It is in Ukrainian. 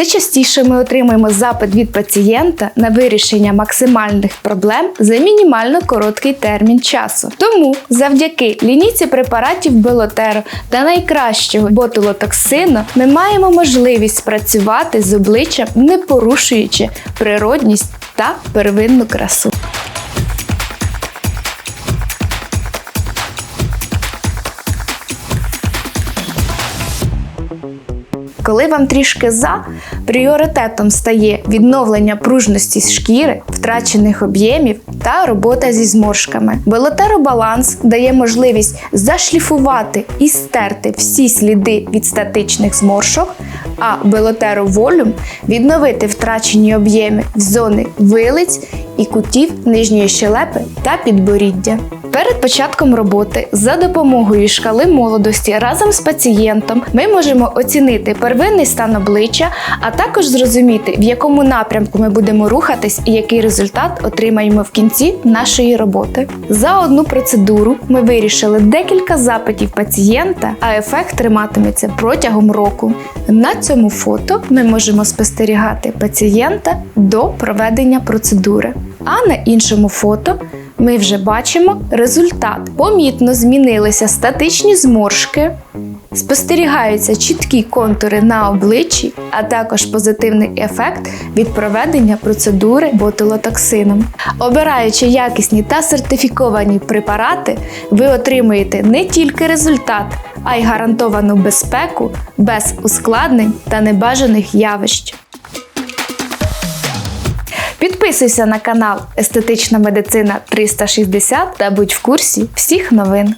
Все частіше ми отримуємо запит від пацієнта на вирішення максимальних проблем за мінімально короткий термін часу. Тому завдяки лінійці препаратів Белотеро та найкращого ботулотоксину ми маємо можливість працювати з обличчям, не порушуючи природність та первинну красу. Коли вам трішки за, пріоритетом стає відновлення пружності шкіри, втрачених об'ємів та робота зі зморшками. Белотеробаланс дає можливість зашліфувати і стерти всі сліди від статичних зморшок, а белотероволюм відновити втрачені об'єми в зони вилиць і кутів нижньої щелепи та підборіддя. Перед початком роботи за допомогою шкали молодості разом з пацієнтом ми можемо оцінити первинний стан обличчя, а також зрозуміти, в якому напрямку ми будемо рухатись і який результат отримаємо в кінці нашої роботи. За одну процедуру ми вирішили декілька запитів пацієнта, а ефект триматиметься протягом року. На цьому фото ми можемо спостерігати пацієнта до проведення процедури. А на іншому фото ми вже бачимо результат. Помітно змінилися статичні зморшки, спостерігаються чіткі контури на обличчі, а також позитивний ефект від проведення процедури ботулотоксином. Обираючи якісні та сертифіковані препарати, ви отримуєте не тільки результат, а й гарантовану безпеку без ускладнень та небажаних явищ. Підписуйся на канал Естетична медицина 360 та будь в курсі всіх новин.